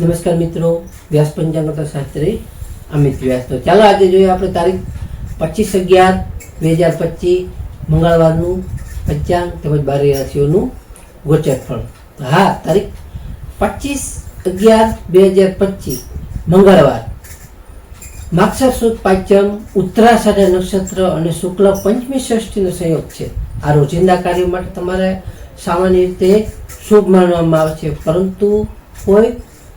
નમસ્કાર મિત્રો, વ્યાસ પંચાંગતા શાસ્ત્રી, અમિત વ્યાસ. તો ચાલો આજે જોઈએ આપણે તારીખ પચીસ અગિયાર, બે હજાર પચીસ, મંગળવારનું પંચાંગ તેમજ બારી રાશિઓનું ગોચર ફળ હા, તારીખ પચીસ અગિયાર, બે હજાર પચીસ, મંગળવાર. માક્ષર સુદ પાંચમ, ઉત્તરાષાઢ નક્ષત્ર અને શુક્લ પંચમી ષષ્ઠીનો સંયોગ છે. આ રોજિંદા કાર્યો માટે તમારે સામાન્ય રીતે શુભ માનવામાં આવે છે, પરંતુ કોઈ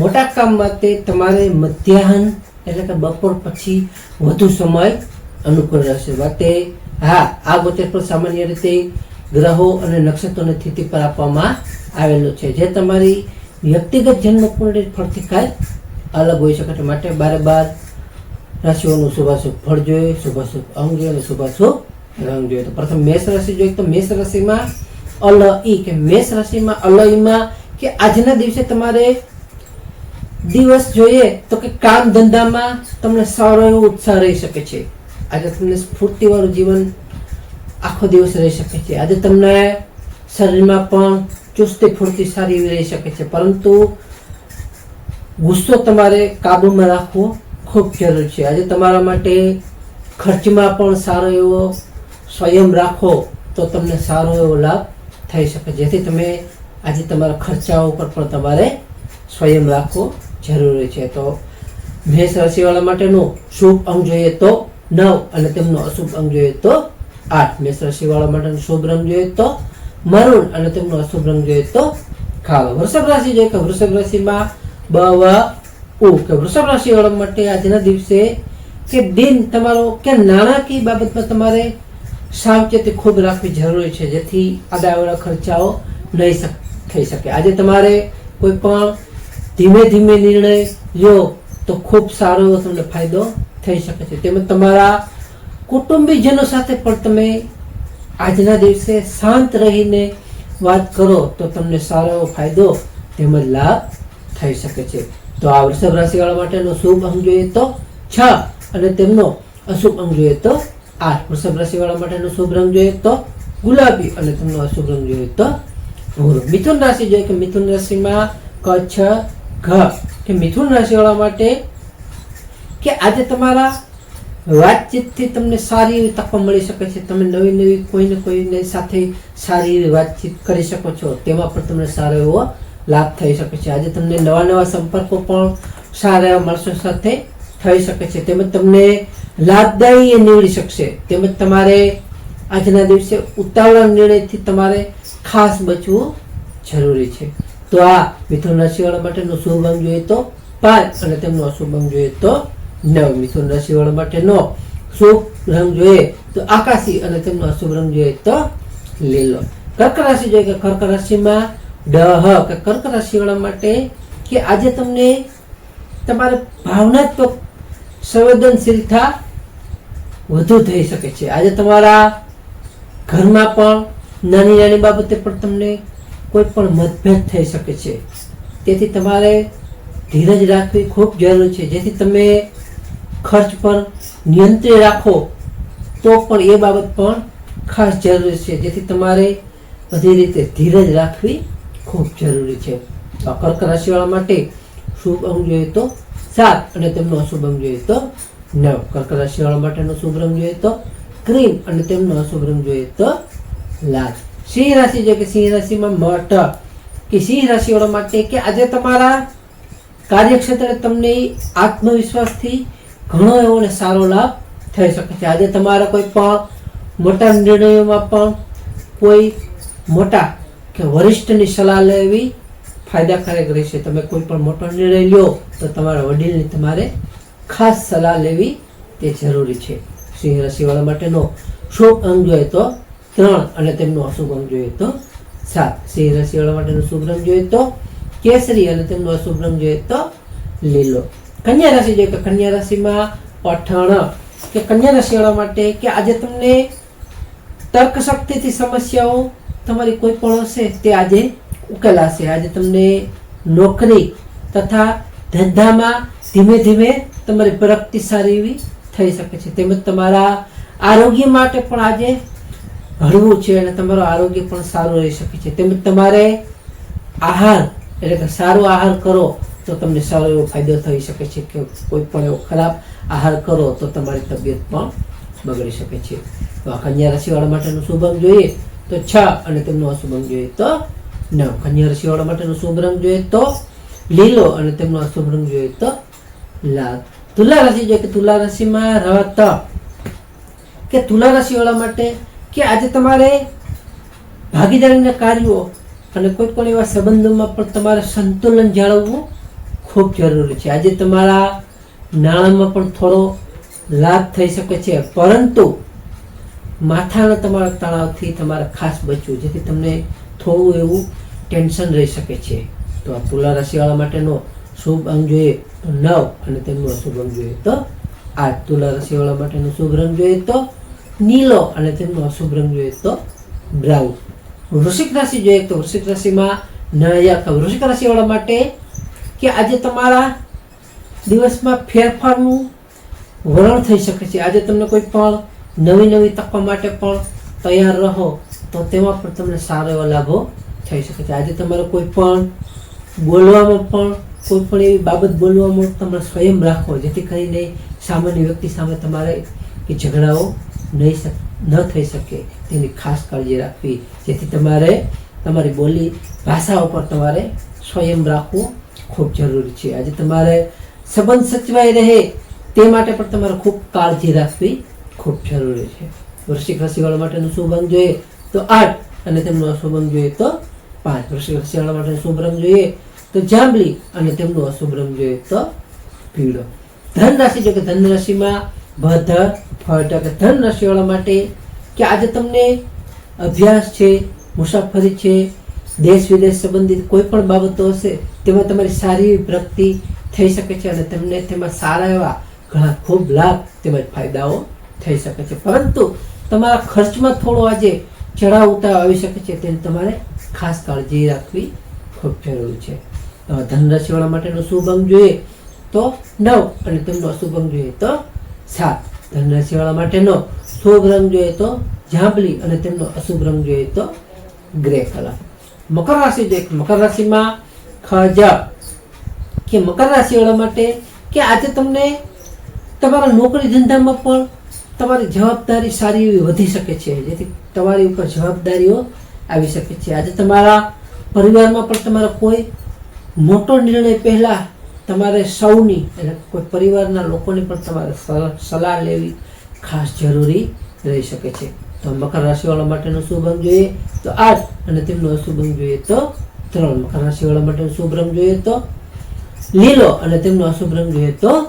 મોટા કામ માટે તમારે મધ્યાહન એટલે કે બપોર પછી વધુ સમય અનુકૂળ રહેશે. માટે હા, આ ગોચર પર સામાન્ય રીતે ગ્રહો અને નક્ષત્રોની સ્થિતિ પર આપવામાં આવેલું છે. જે તમારી વ્યક્તિગત જન્મ કુંડળી ફળથી કાંઈ અલગ હોઈ શકે છે માટે બારે બાર રાશિઓનું શુભાશુભ ફળ જોઈએ, શુભાશુભ અંગ જોઈએ અને શુભાશુભ રંગ જોઈએ. તો પ્રથમ મેષ રાશિ જોઈએ. તો મેષ રાશિમાં અલ ઈ કે મેષ રાશિમાં અલઈમાં કે આજના દિવસે તમારે દિવસ જોઈએ તો કે કામ ધંધામાં તમને સારો એવો ઉત્સાહ રહી શકે છે. આજે તમને સ્ફૂર્તિવાળું જીવન આખો દિવસ રહી શકે છે. આજે તમને શરીરમાં પણ ચુસ્તી ફૂર્તિ સારી એવી રહી શકે છે. પરંતુ ગુસ્સો તમારે કાબૂમાં રાખવો ખૂબ જરૂરી છે. આજે તમારા માટે ખર્ચમાં પણ સારો એવો સ્વયં રાખો તો તમને સારો એવો લાભ થઈ શકે. જેથી તમે આજે તમારા ખર્ચાઓ ઉપર પણ તમારે સ્વયં રાખવો જરૂરી છે. તો મેષ રાશિવાળા માટેનું શુભ અંગ જોઈએ તો નવ અને તેમનો અશુભ અંગ જોઈએ તો આઠ. મેષ રાશિવાળા માટેનો શુભ રંગ જોઈએ તો મરૂન અને તેમનો અશુભ રંગ જોઈએ તો કાળો વૃષભ રાશિ જોઈએ કે વૃષભ રાશિમાં બ ઉ. કે વૃષભ રાશિવાળા માટે આજના દિવસે કે દિન તમારો કે નાણાકીય બાબતમાં તમારે સાવચેતી ખૂબ રાખવી જરૂરી છે, જેથી આડાઅવળા ખર્ચાઓ નહીં થઈ શકે. આજે તમારે કોઈ પણ ધીમે ધીમે નિર્ણય લો તો ખૂબ સારો એવો તમને ફાયદો થઈ શકે છે. તેમજ તમારા કુટુંબીજનો સાથે પણ તમે આજના દિવસે શાંત રહીને વાત કરો તો તમને સારો એવો ફાયદો તેમજ લાભ થઈ શકે છે. તો આ વૃષભ રાશિવાળા માટેનો શુભ અંગ જોઈએ તો છ અને તેમનો અશુભ અંગ જોઈએ તો આઠ. વૃષભ રાશિવાળા માટેનો શુભ રંગ જોઈએ તો ગુલાબી અને તેમનો અશુભ રંગ જોઈએ તો ભૂરો. મિથુન રાશિ જોઈએ કે મિથુન રાશિમાં કચ્છ ઘ. કે મિથુન રાશિવાળા માટે કે આજે તમારા વાતચીતથી તમને સારી એવી તકો મળી શકે છે. તમે નવી નવી કોઈને કોઈને સાથે સારી એવી વાતચીત કરી શકો છો. તેમાં પણ તમને સારો એવો લાભ થઈ શકે છે. આજે તમને નવા નવા સંપર્કો પણ સારા એવા માણસો સાથે થઈ શકે છે. તેમજ તમને લાભદાયી એ નીવડી શકશે. તેમજ તમારે આજના દિવસે ઉતાવળા નિર્ણયથી તમારે ખાસ બચવું જરૂરી છે. તો આ મિથુન રાશિવાળા માટેનો શુભ અંગ જોઈએ તો પાંચ અને તેમનો અશુભ અંગ જોઈએ તો નવ. મિથુન રાશિવાળા માટેનો શુભ રંગ જોઈએ તો આકાશી અને તેમનો અશુભ રંગ જોઈએ તો લીલો. કર્ક રાશિ જોઈએ કે કર્ક રાશિમાં ડહ કે કર્ક રાશિવાળા માટે કે આજે તમને તમારે ભાવનાત્મક સંવેદનશીલતા વધુ થઈ શકે છે. આજે તમારા ઘરમાં પણ નાની નાની બાબતે પણ તમને કોઈ પણ મતભેદ થઈ શકે છે. તેથી તમારે ધીરજ રાખવી ખૂબ જરૂરી છે. જેથી તમે ખર્ચ પર નિયંત્રણ રાખો, તો પણ એ બાબત પણ ખાસ જરૂરી છે. જેથી તમારે બધી રીતે ધીરજ રાખવી ખૂબ જરૂરી છે. તો કર્ક રાશિવાળા માટે શુભ અંગ જોઈએ તો સાત અને તેમનો અશુભ અંગ જોઈએ તો નવ. કર્ક રાશિવાળા માટેનો શુભ રંગ જોઈએ તો ક્રીમ અને તેમનો અશુભ રંગ જોઈએ તો લાલ. સિંહ રાશિ છે કે સિંહ રાશિમાં મઠ? કે સિંહ રાશિવાળા માટે કે આજે તમારા કાર્યક્ષેત્રે તમને આત્મવિશ્વાસથી ઘણો એવો સારો લાભ થઈ શકે છે. આજે તમારા કોઈ પણ મોટા નિર્ણયોમાં પણ કોઈ મોટા કે વરિષ્ઠની સલાહ લેવી ફાયદાકારક રહેશે. તમે કોઈ પણ મોટો નિર્ણય લો તો તમારા વડીલની તમારે ખાસ સલાહ લેવી તે જરૂરી છે. સિંહ રાશિવાળા માટેનો શુભ અંગ જોઈએ તો ત્રણ અને તેમનું અશુભ રંગ જોઈએ તો સાત. સિંહ રાશિવાળા માટેનો શુભ રંગ જોઈએ તો કેસરી અને તેમનો અશુભ રંગ જોઈએ તો લીલો. કન્યા રાશિ જોઈએ કે કન્યા રાશિમાં પઠણ. કે કન્યા રાશિવાળા માટે કે આજે તમને તર્ક શક્તિથી સમસ્યાઓ તમારી કોઈ પણ હશે, તે આજે ઉકેલાશે. આજે તમને નોકરી તથા ધંધામાં ધીમે ધીમે તમારી પ્રગતિ સારી એવી થઈ શકે છે. તેમજ તમારા આરોગ્ય માટે પણ આજે હળવું છે અને તમારું આરોગ્ય પણ સારું રહી શકે છે. તેમજ તમારે આહાર, એટલે કે સારો આહાર કરો, તો તમને સારો એવો ફાયદો થઈ શકે છે કે કોઈ પણ એવો ખરાબ આહાર કરો, તો તમારી તબિયત પણ બગડી શકે છે. તો આ કન્યા રાશિવાળા માટેનું શુભ અંગ જોઈએ તો છ અને તેમનું અશુભ અંગ જોઈએ તો નવ. કન્યા રાશિવાળા માટેનું શુભ રંગ જોઈએ તો લીલો અને તેમનો અશુભ રંગ જોઈએ તો લાલ. તુલા રાશિ જોઈએ કે તુલા રાશિમાં રત કે તુલા રાશિવાળા માટે કે આજે તમારે ભાગીદારીના કાર્યો અને કોઈ પણ એવા સંબંધોમાં પણ તમારે સંતુલન જાળવવું ખૂબ જરૂરી છે. આજે તમારા નાણાંમાં પણ થોડો લાભ થઈ શકે છે, પરંતુ માથાના તમારા તણાવથી તમારે ખાસ બચવું, જેથી તમને થોડું એવું ટેન્શન રહી શકે છે. તો આ તુલા રાશિવાળા માટેનો શુભ અંગ જોઈએ તો નવ અને તેમનો અશુભ અંગ જોઈએ તો આ તુલા રાશિવાળા માટેનો શુભ રંગ જોઈએ તો નીલો અને તેમનો અશુભ રંગ જોઈએ તો બ્રાઉન. વૃશ્ચિક રાશિ જોઈએ તો વૃશ્ચિક રાશિમાં નાણાં વૃશ્ચિક રાશિવાળા માટે કે આજે તમારા દિવસમાં ફેરફારનું વલણ થઈ શકે છે. આજે તમને કોઈ પણ નવી નવી તકો માટે પણ તૈયાર રહો તો તેમાં પણ તમને સારો એવો લાભો થઈ શકે છે. આજે તમારે કોઈ પણ બોલવામાં પણ, કોઈ પણ એવી બાબત બોલવામાં તમે સ્વયં રાખો જેથી કરીને સામાન્ય વ્યક્તિ સામે તમારે એ ઝઘડાઓ નહીં ન થઈ શકે તેની ખાસ કાળજી રાખવી. જેથી તમારે, તમારી બોલી, ભાષા ઉપર તમારે સ્વયં રાખવું ખૂબ જરૂરી છે. આજે તમારે સંબંધ સચવાઈ રહે તે માટે પણ તમારે ખૂબ કાળજી રાખવી ખૂબ જરૂરી છે. વૃશ્ચિક રસીવાળા માટેનું શુભ રંગ જોઈએ તો આઠ અને તેમનો અશુભ રંગ જોઈએ તો પાંચ. વૃશ્ચિક રસીવાળા માટેનું શુભ રંગ જોઈએ તો જાંબલી અને તેમનો અશુભ રંગ જોઈએ તો પીળો. ધન રાશિ, જો કે ધન રાશિમાં ભધ ફટ ધન રાશિવાળા માટે કે આજે તમને અભ્યાસ છે, મુસાફરી છે દેશ વિદેશ સંબંધિત કોઈ પણ બાબતો હશે, તેમાં તમારી સારી એવી પ્રગતિ થઈ શકે છે અને તમને તેમાં સારા એવા ઘણા ખૂબ લાભ તેમજ ફાયદાઓ થઈ શકે છે. પરંતુ તમારા ખર્ચમાં થોડો આજે ચઢાવ ઉતાર આવી શકે છે, તેની તમારે ખાસ કાળજી રાખવી ખૂબ જરૂરી છે. ધન ધનરાશિવાળા માટેનો શુભ અંગ જોઈએ તો નવ અને તેમનો અશુભ અંગ જોઈએ તો સાત. ધનરાશિવાળા માટેનો શુભ રંગ જોઈએ તો જાંબલી અને તેમનો અશુભ રંગ જોઈએ તો ગ્રે કલર. મકર રાશિ જોઈએ. મકર રાશિમાં ખજ. કે મકર રાશિવાળા માટે કે આજે તમને તમારા નોકરી ધંધામાં પણ તમારી જવાબદારી સારી એવી વધી શકે છે. જેથી તમારી ઉપર જવાબદારીઓ આવી શકે છે. આજે તમારા પરિવારમાં પણ તમારો કોઈ મોટો નિર્ણય પહેલા તમારે સૌની, એટલે કોઈ પરિવારના લોકોની પણ તમારે સલાહ- લેવી ખાસ જરૂરી રહી શકે છે. તો મકર રાશિવાળા માટેનું શુભ અંગ જોઈએ તો આઠ અને તેમનો અશુભ અંગ જોઈએ તો ત્રણ. મકર રાશિવાળા માટેનો શુભ રંગ જોઈએ તો લીલો, અને તેમનો અશુભ રંગ જોઈએ તો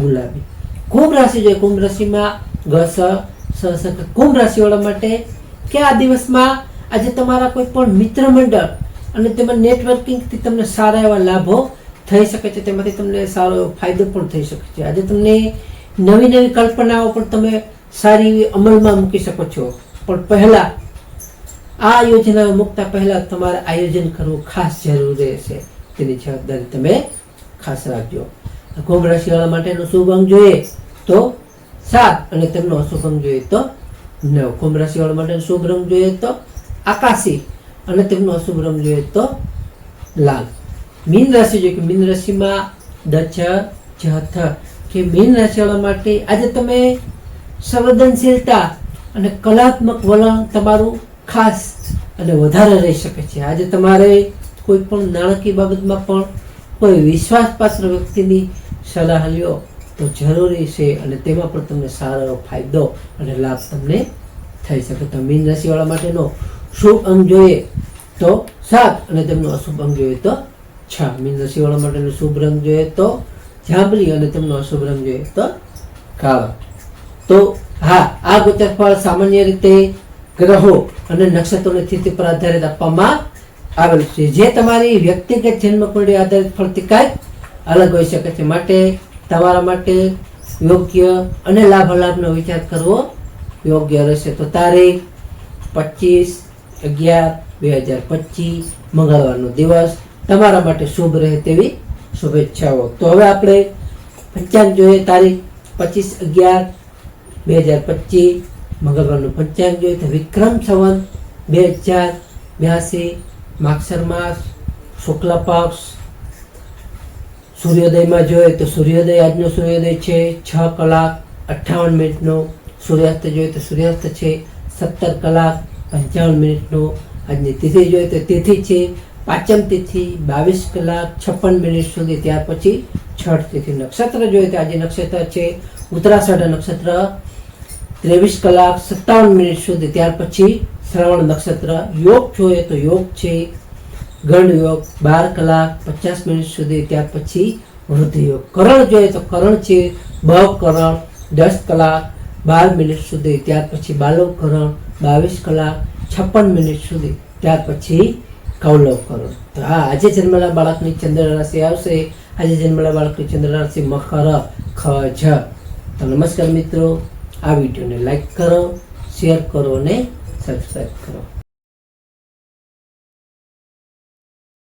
ગુલાબી. કુંભ રાશિ જોઈએ, કુંભ રાશિમાં ઘસ સ કુંભ રાશિવાળા માટે કે આ દિવસમાં આજે તમારા કોઈ પણ મિત્ર મંડળ અને તેમાં નેટવર્કિંગથી તમને સારા એવા લાભો થઈ શકે છે, તેમાંથી તમને સારો ફાયદો પણ થઈ શકે છે. આજે તમને નવી નવી કલ્પનાઓ પણ તમે સારી એવી અમલમાં મૂકી શકો છો. પણ પહેલા આ યોજના મૂકતા પહેલા તમારે આયોજન કરવું ખાસ જરૂરી રહેશે. તેની જવાબદારી તમે ખાસ રાખજો. કુંભ રાશિવાળા માટેનો શુભ અંક જોઈએ તો સાત અને તેમનો અશુભ અંક જોઈએ તો નવ. કુંભ રાશિવાળા માટેનો શુભ રંગ જોઈએ તો આકાશી અને તેમનો અશુભ રંગ જોઈએ તો લાલ. મીન રાશિ જોઈએ કે મીન રાશિમાં દચ, જથ, કે મીન રાશિવાળા માટે આજે તમે સંવેદનશીલતા અને કલાત્મક વલણ તમારું ખાસ અને વધારે રહી શકે છે. આજે તમારે કોઈ પણ નાણાકીય બાબતમાં પણ કોઈ વિશ્વાસપાત્ર વ્યક્તિની સલાહ લ્યો તો જરૂરી છે અને તેમાં પણ તમને સારો ફાયદો અને લાભ તમને થઈ શકે. તો મીન રાશિવાળા માટેનો શુભ અંગ જોઈએ તો સાત અને તેમનો અશુભ અંગ જોઈએ તો છ મીન્સ રસીવાળા માટેનો શુભ રંગ જોઈએ તો જાંબલી અને તેમનો અશુભ રંગ જોઈએ તો કાળો. તો હા, આ ગોચર ફળ સામાન્ય રીતે ગ્રહો અને નક્ષત્રોની સ્થિતિ પર આધારિત આપવામાં આવેલ છે. જે તમારી વ્યક્તિગત જન્મ કુંડળી આધારિત ફળથી કાંઈક અલગ હોઈ શકે છે. માટે તમારા માટે યોગ્ય અને લાભ અલાભનો વિચાર કરવો યોગ્ય રહેશે. તો તારીખ પચીસ અગિયાર બે હજાર પચીસ, મંગળવારનો દિવસ તમારા માટે શુભ રહે તેવી શુભેચ્છાઓ. તો હવે આપણે પંચાંગ જોઈએ, તારીખ પચીસ અગિયાર બે હજાર પચીસ, મંગળવારનું પંચાંગ જોઈએ. તો વિક્રમ સંવંત બે હજાર બ્યાસી માગસર માસ શુક્લ પક્ષ, સૂર્યોદયમાં જોઈએ તો સૂર્યોદય, આજનો સૂર્યોદય છે છ કલાક અઠ્ઠાવન મિનિટનો. સૂર્યાસ્ત જોઈએ તો સૂર્યાસ્ત છે સત્તર કલાક પંચાવન મિનિટનો. આજની તિથિ જોઈએ તો તિથિ છે પાંચમ તિથિ, બાવીસ કલાક, છપ્પન મિનિટ સુધી. ત્યાર પછી છઠ તિથિ. નક્ષત્ર જોઈએ તો આજે નક્ષત્ર છે. ઉત્તરાષાઢ નક્ષત્ર ત્રેવીસ કલાક, સત્તાવન મિનિટ સુધી. ત્યાર પછી શ્રવણ નક્ષત્ર. યોગ જોઈએ તો યોગ છે. ગણ યોગ બાર કલાક, પચાસ મિનિટ સુધી. ત્યાર પછી વૃદ્ધિ યોગ. કરણ જોઈએ તો કરણ છે. બ કરણ, દસ કલાક, બાર મિનિટ સુધી. ત્યાર પછી બાલવ કરણ, બાવીસ કલાક, છપ્પન મિનિટ સુધી. ત્યાર પછી કૌલવ કરો. તો હા, આજે જન્મેલા બાળકની ચંદ્ર રાશિ આવશે. આજે જન્મેલા બાળકની ચંદ્ર રાશિ મકર, ખ, જ. તો નમસ્કાર મિત્રો, આ વિડીયોને લાઈક કરો, શેર કરો અને સબસ્ક્રાઈબ કરો.